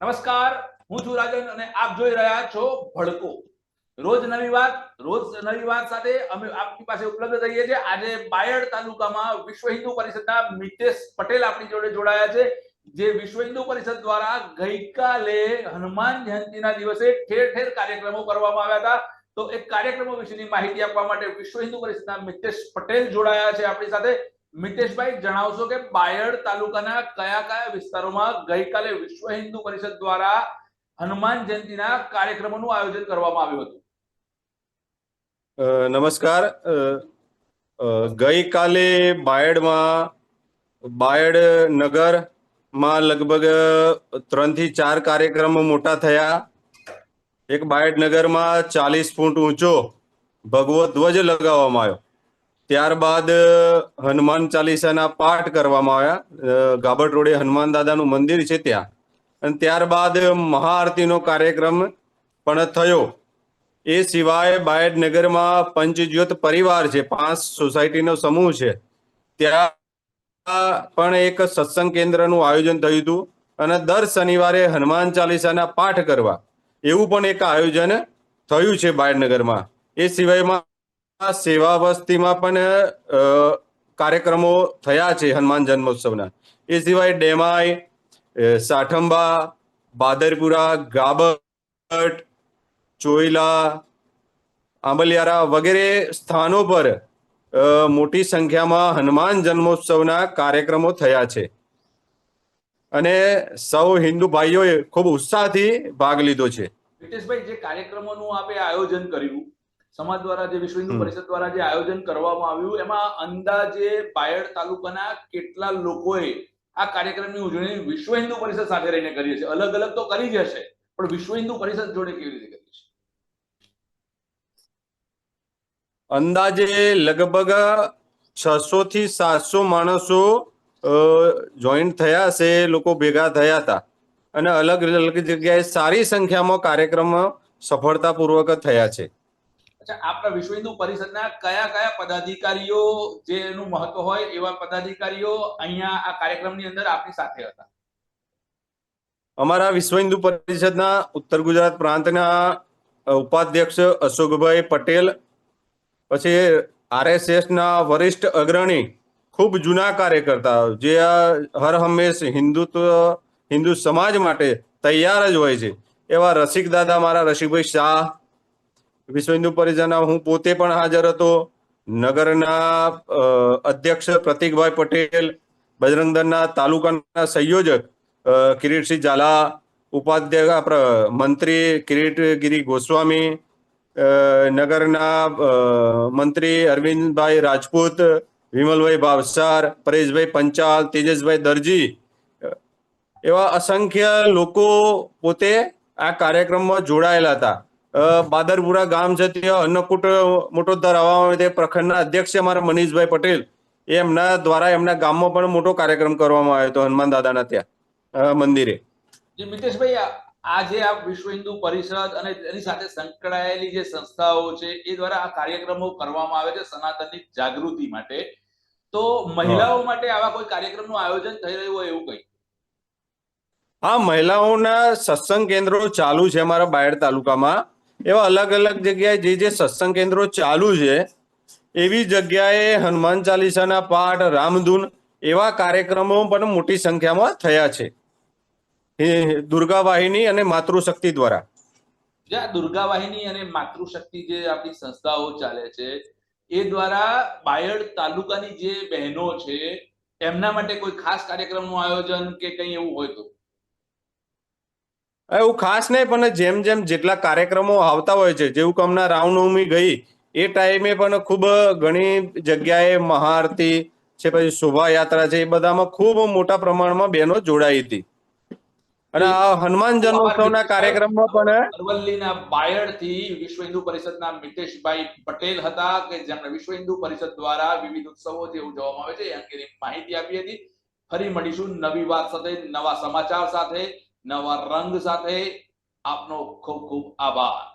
નમસ્કાર, હું છું રાજન અને આપ જોઈ રહ્યા છો ભડકો. રોજ નવી વાત, રોજ નવી વાત સાથે અમે આપની પાસે ઉપલબ્ધ થઈએ છીએ. આજે બાયડ તાલુકામાં વિશ્વ હિન્દુ પરિષદના મિતેશ પટેલ આપણી જોડે જોડાયા છે, જે વિશ્વ હિન્દુ પરિષદ દ્વારા ગઈકાલે હનુમાન જયંતિના દિવસે ઠેર ઠેર કાર્યક્રમો કરવામાં આવ્યા હતા. તો એ કાર્યક્રમો વિશેની માહિતી આપવા માટે વિશ્વ હિન્દુ પરિષદના મિતેશ પટેલ જોડાયા છે આપણી સાથે. મિતેશભાઈ, જણાવશો કે બાયડ તાલુકાના કયા કયા વિસ્તારોમાં ગઈકાલે વિશ્વ હિન્દુ પરિષદ દ્વારા હનુમાન જયંતિના કાર્યક્રમોનું આયોજન કરવામાં આવ્યું હતું? નમસ્કાર. ગઈકાલે બાયડમાં, બાયડ નગરમાં લગભગ ત્રણથી ચાર કાર્યક્રમો મોટા થયા. એક બાયડ નગરમાં ચાલીસ ફૂટ ઊંચો ભગવો ધ્વજ લગાવવામાં આવ્યો. ત્યારબાદ હનુમાન ચાલીસાના પાઠ કરવામાં આવ્યા. ગાબડ રોડે હનુમાન દાદાનું મંદિર છે ત્યાં. અને ત્યારબાદ મહાઆરતીનો કાર્યક્રમ પણ થયો. એ સિવાય બાયડ નગરમાં પંચજ્યોત પરિવાર છે, પાંચ સોસાયટીનો સમૂહ છે. ત્યાં પણ એક સત્સંગ કેન્દ્રનું આયોજન થયું હતું અને દર શનિવારે હનુમાન ચાલીસાના પાઠ કરવા. એવું પણ એક આયોજન થયું છે બાયડનગરમાં એ સિવાયમાં સેવા વસ્તીમાં પણ કાર્યક્રમો થયા છે હનુમાન જન્મોત્સવના. એ સિવાય ડેમાઈ અ, સાઠંબા બાદરપુરા ગાબટ ચોઈલા આંબલિયારા વગેરે સ્થાનો પર મોટી સંખ્યામાં હનુમાન જન્મોત્સવના કાર્યક્રમો થયા છે. અને સૌ હિન્દુ ભાઈઓએ ખૂબ ઉત્સાહથી ભાગ લીધો છે. મિતેશભાઈ જે કાર્યક્રમોનું આપે આયોજન કર્યું સમાજ દ્વારા જે વિશ્વ હિન્દુ પરિષદ દ્વારા જે આયોજન કરવામાં આવ્યું એમાં અંદાજે પાયડ તાલુકાના કેટલા લોકોએ આ કાર્યક્રમની ઉજવણી વિશ્વ હિન્દુ પરિષદ સાથે રહીને કરી છે? અલગ અલગ તો કરી જ હશે પણ વિશ્વ હિન્દુ પરિષદ જોડે કેવી રીતે કરી છે? અંદાજે લગભગ છસો થી સાતસો માણસો જોઈન્ટ થયા છે લોકો ભેગા થયા હતા. અને અલગ અલગ જગ્યાએ સારી સંખ્યામાં કાર્યક્રમ સફળતાપૂર્વક થયા છે. અચ્છા, આપણા વિશ્વ હિન્દુ પરિષદના કયા કયા પદાધિકારીઓ જેનું મહત્વ હોય એવા પદાધિકારીઓ અહીંયા આ કાર્યક્રમની અંદર આપની સાથે હતા? અમારા વિશ્વ હિન્દુ પરિષદના ઉત્તર ગુજરાત પ્રાંતના ઉપાધ્યક્ષ અશોકભાઈ પટેલ, પછી આરએસએસ ના વરિષ્ઠ અગ્રણી, ખૂબ જૂના કાર્યકર્તા જે હર હંમેશ હિન્દુત્વ, હિન્દુ સમાજ માટે તૈયાર જ હોય છે. એવા રસિક દાદા મારા રસિકભાઈ શાહ વિશ્વ હિન્દુ પરિષદના હું પોતે પણ હાજર હતો. નગરના અધ્યક્ષ પ્રતિકભાઈ પટેલ બજરંગ તાલુકાના સંયોજક કિરીટસિંહ ઝાલા, ઉપાધ્યક્ષ મંત્રી કિરીટગીરી ગોસ્વામી નગરના મંત્રી અરવિંદભાઈ રાજપૂત, વિમલભાઈ ભાવસાર, પરેશભાઈ પંચાલ, તેજસભાઈ દરજી એવા અસંખ્ય લોકો પોતે આ કાર્યક્રમમાં જોડાયેલા હતા. બાદરપુરા ગામ છે ત્યાં અન્નકૂટ મોટો ધરાવવામાં આવે તે પ્રખંડના અધ્યક્ષ છે અમારા મનીષભાઈ પટેલ. એમના દ્વારા એમના ગામમાં પણ મોટો કાર્યક્રમ કરવામાં આવ્યો હતો હનુમાન દાદાના ત્યાં મંદિરે. મિતેશભાઈ આ- આ વિશ્વ હિન્દુ પરિષદ અને એની સાથે સંકળાયેલી જે સંસ્થાઓ છે એ દ્વારા આ કાર્યક્રમો કરવામાં આવે છે સનાતનની જાગૃતિ માટે. તો મહિલાઓ માટે આવા કોઈ કાર્યક્રમનું આયોજન થઈ રહ્યું હોય એવું કઈ? હા મહિલાઓના સત્સંગ કેન્દ્રો ચાલુ છે અમારા બાયડ તાલુકામાં. એવા અલગ અલગ જગ્યાએ જે જે સત્સંગ કેન્દ્રો ચાલુ છે, એવી જગ્યાએ હનુમાન ચાલીસાના પાઠ, રામધૂન એવા કાર્યક્રમો પણ મોટી સંખ્યામાં થયા છે. દુર્ગા વાહિની અને માતૃશક્તિ દ્વારા. જ્યાં દુર્ગા વાહિની અને માતૃશક્તિ જે આપણી સંસ્થાઓ ચાલે છે, એ દ્વારા બાયડ તાલુકાની જે બહેનો છે, એમના માટે કોઈ ખાસ કાર્યક્રમનું આયોજન કે કંઈ એવું હોય તો? એવું ખાસ નહીં, પણ જેમ જેમ જેટલા કાર્યક્રમો આવતા હોય છે, જેવું કે હમણાં રામનવમી ગઈ, એ ટાઈમે પણ ખૂબ ઘણી જગ્યાએ મહાઆરતી છે, પછી શોભાયાત્રા છે, એ બધામાં ખૂબ મોટા પ્રમાણમાં બહેનો જોડાઈ હતી. અને આ હનુમાન જન્મોત્સવના કાર્યક્રમમાં પણ અરવલ્લીના બાયડથી વિશ્વ હિન્દુ પરિષદના મિતેશભાઈ પટેલ હતા, કે જેમણે વિશ્વ હિન્દુ પરિષદ દ્વારા વિવિધ ઉત્સવો જે ઉજવવામાં આવે છે, એ અંગેની માહિતી આપી હતી. ફરી મળીશું નવી વાત સાથે, નવા સમાચાર સાથે. નવા રંગ સાથે આપનો ખૂબ ખૂબ આભાર.